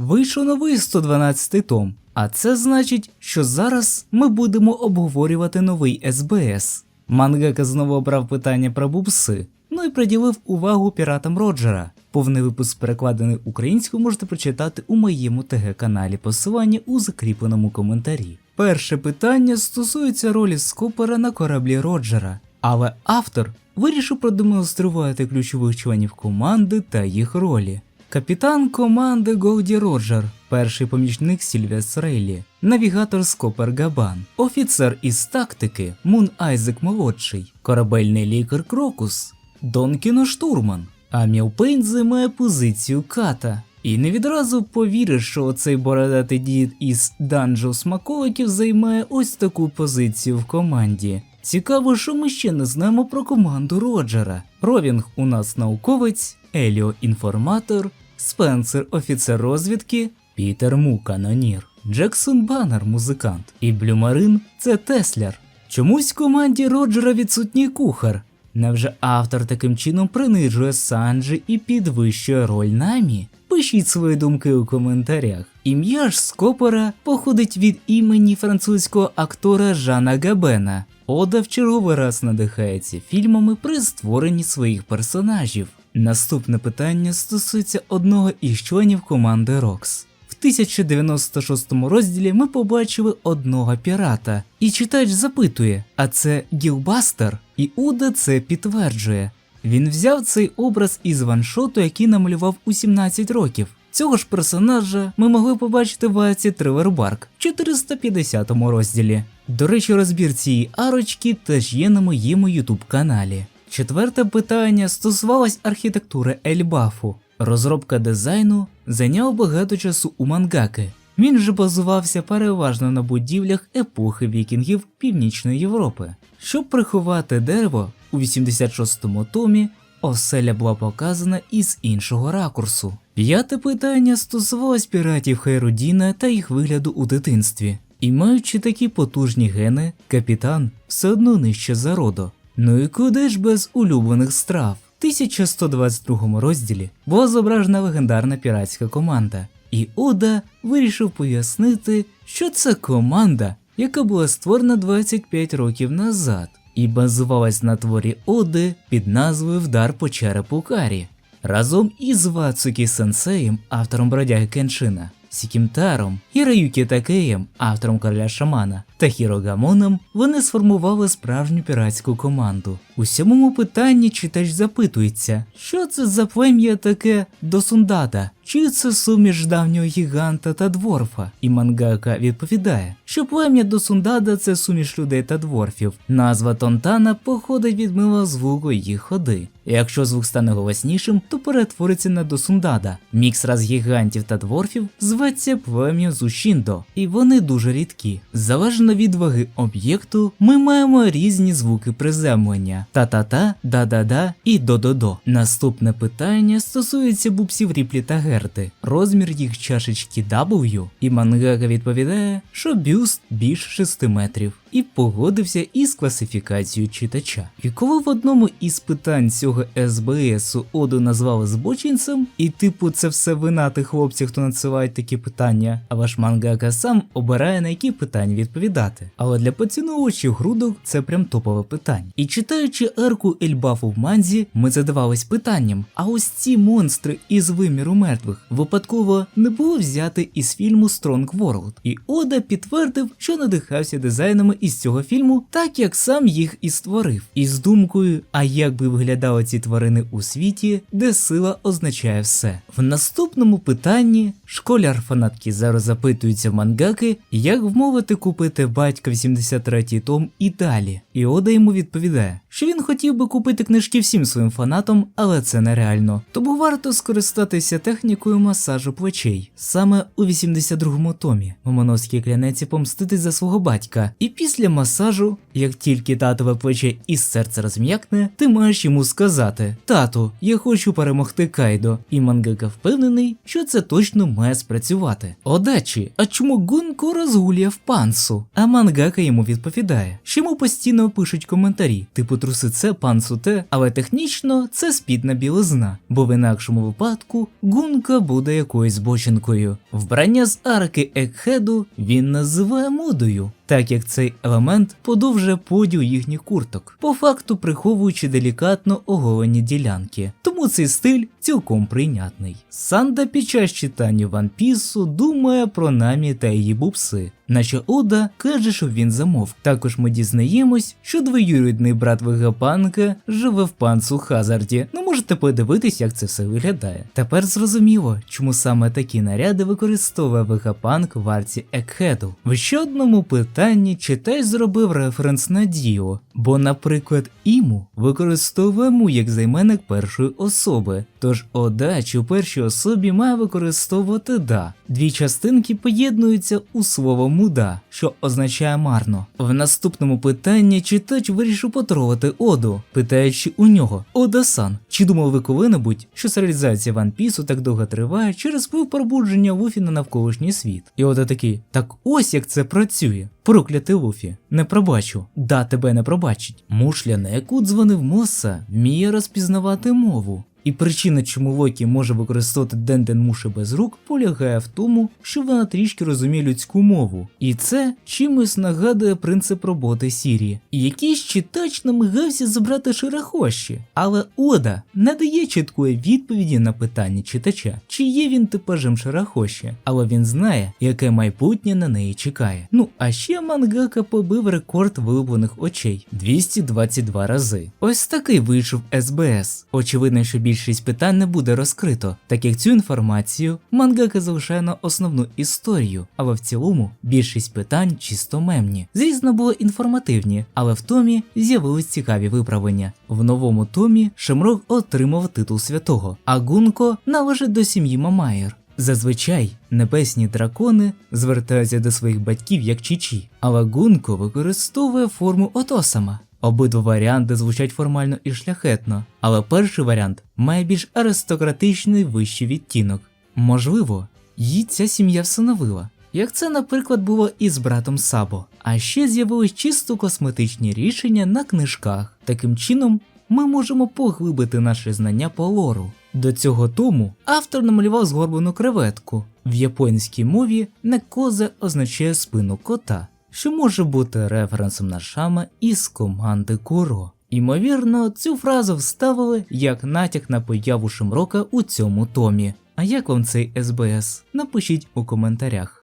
вийшов новий 112 том. А це значить, що зараз ми будемо обговорювати новий СБС. Мангака знову обрав питання про бубси, ну і приділив увагу піратам Роджера. Повний випуск перекладений українською можете прочитати у моєму ТГ-каналі посилання у закріпленому коментарі. Перше питання стосується ролі Скопера на кораблі Роджера, але автор вирішив продемонструвати ключових членів команди та їх ролі. Капітан команди Голді Роджер, перший помічник Сільвіас Рейлі, навігатор Скопер Габан, офіцер із тактики Мун Айзек молодший, корабельний лікар Крокус, Дон Кіноштурман, а Мілпейн займає позицію ката. І не відразу повіриш, що оцей бородатий дід із данжу смаколиків займає ось таку позицію в команді. Цікаво, що ми ще не знаємо про команду Роджера. Ровінг у нас науковець, Еліо інформатор, Спенсер офіцер розвідки, Пітер Му канонір, Джексон Баннер музикант і Блюмарин це Тесляр. Чомусь в команді Роджера відсутній кухар. Невже автор таким чином принижує Санджі і підвищує роль намі? Пишіть свої думки у коментарях. Ім'я ж Скопера походить від імені французького актора Жана Габена. Ода в черговий раз надихається фільмами при створенні своїх персонажів. Наступне питання стосується одного із членів команди Рокс. В 1096 розділі ми побачили одного пірата, і читач запитує: а це Гілбастер? І Уда це підтверджує. Він взяв цей образ із ваншоту, який намалював у 17 років. Цього ж персонажа ми могли побачити в Аці Тривербарк в 450 розділі. До речі, розбір цієї арочки теж є на моєму ютуб каналі. Четверте питання стосувалось архітектури Ельбафу. Розробка дизайну зайняла багато часу у мангаки. Він же базувався переважно на будівлях епохи вікінгів Північної Європи. Щоб приховати дерево, у 86-му томі оселя була показана із іншого ракурсу. П'яте питання стосувалось піратів Хайрудіна та їх вигляду у дитинстві. І маючи такі потужні гени, капітан все одно нижче за родо. Ну і куди ж без улюблених страв? В 1122 розділі була зображена легендарна піратська команда, і Ода вирішив пояснити, що це команда, яка була створена 25 років назад, і базувалась на творі Оди під назвою Вдар по черепу Карі. Разом із Вацукі Сенсеєм, автором бродяги Кеншина, Сікімтаром, Хіроюкі Такеєм, автором короля Шамана, та Хірогамоном вони сформували справжню піратську команду. У сьомому питанні читач запитується, що це за плем'я таке Досундада, чи це суміш давнього гіганта та дворфа? І мангака відповідає, що плем'я Досундада це суміш людей та дворфів. Назва Тонтана походить від милого звуку їх ходи. Якщо звук стане голоснішим, то перетвориться на Досундада. Мікс раз гігантів та дворфів зветься плем'я Зушіндо, і вони дуже рідкі. Залежно від ваги об'єкту, ми маємо різні звуки приземлення: та-та-та, да-да-да і до-до-до. Наступне питання стосується бубсів Ріплі та Герти. Розмір їх чашечки W, і мангага відповідає, що бюст більш 6 метрів. І погодився із класифікацією читача. І коли в одному із питань цього СБСу Оду назвали збочинцем, і типу це все вина тих хлопців, хто надсилає такі питання, а ваш мангака сам обирає на які питання відповідати. Але для поціновувачів грудок це прям топове питання. І читаючи ерку Ельбафу в манзі, ми задавались питанням: а ось ці монстри із виміру мертвих випадково не було взяти із фільму Strong World. І Ода підтвердив, що надихався дизайнами із цього фільму, так як сам їх і створив. І з думкою, а як би виглядали ці тварини у світі, де сила означає все. В наступному питанні школяр фанатки зараз запитується в мангаки, як вмовити купити батька 83-й том і далі. І Ода йому відповідає, що він хотів би купити книжки всім своїм фанатам, але це нереально. Тому варто скористатися технікою масажу плечей. Саме у 82-му томі Момоновський клянеться помститись за свого батька, і після масажу, як тільки татове плече із серця розм'якне, ти маєш йому сказати: Тату, я хочу перемогти Кайдо. І мангака впевнений, що це точно має спрацювати. Одачі, а чому Гунко розгулює в пансу? А мангака йому відповідає, що йому постійно постійно пишуть коментарі, типу труси це пан суте, але технічно це спідна білизна, бо в інакшому випадку гунка буде якоюсь бочинкою. Вбрання з арки Екхеду він називає модою. Так як цей елемент подовжує поділ їхніх курток, по факту приховуючи делікатно оголені ділянки, тому цей стиль цілком прийнятний. Санда під час читання Ван Пісу думає про намі та її бубси, наче Ода каже, що він замовк. Також ми дізнаємось, що двоюрідний брат Вегапанка живе в панцу Хазарді. Можете подивитись, як це все виглядає. Тепер зрозуміло, чому саме такі наряди використовує Вегапанк в арці Екхеду. В ще одному питанні читай зробив референс на Діо, бо, наприклад, Іму використовує му як займенник першої особи. Тож одач у першій особі має використовувати да. Дві частинки поєднуються у слово муда, що означає марно. В наступному питанні читач вирішив потролити Оду, питаючи у нього Ода-сан, чи думав ви коли-небудь, що серіалізація Ван Пісу так довго триває через вплив пробудження Луфі на навколишній світ? І Ода такий, так ось як це працює. Проклятий Луфі, не пробачу, да тебе не пробачить. Мушля, на яку дзвонив Моса, вміє розпізнавати мову. І причина, чому Локі може використовувати Денден Муші без рук, полягає в тому, що вона трішки розуміє людську мову, і це чимось нагадує принцип роботи Сірі. І якийсь читач намагався забрати Ширахоші, але Ода не дає чіткої відповіді на питання читача, чи є він типажем Ширахоші, але він знає, яке майбутнє на неї чекає. Ну а ще мангака побив рекорд вилуплених очей 222 рази. Ось такий вийшов СБС. Очевидно, що більшість питань не буде розкрито, так як цю інформацію мангака залишає на основну історію, але в цілому більшість питань чисто мемні. Звісно, були інформативні, але в томі з'явились цікаві виправлення. В новому томі Шемрок отримав титул святого, а Гунко належить до сім'ї Мамаєр. Зазвичай небесні дракони звертаються до своїх батьків як чічі, але Гунко використовує форму Отосама. Обидва варіанти звучать формально і шляхетно, але перший варіант має більш аристократичний вищий відтінок. Можливо, її ця сім'я всиновила, як це, наприклад, було із братом Сабо. А ще з'явились чисто косметичні рішення на книжках. Таким чином, ми можемо поглибити наше знання по лору. До цього тому автор намалював згорблену креветку. В японській мові некозе означає спину кота, що може бути референсом на шама із команди Куро. Імовірно, цю фразу вставили як натяк на появу Шимрока у цьому томі. А як вам цей СБС? Напишіть у коментарях.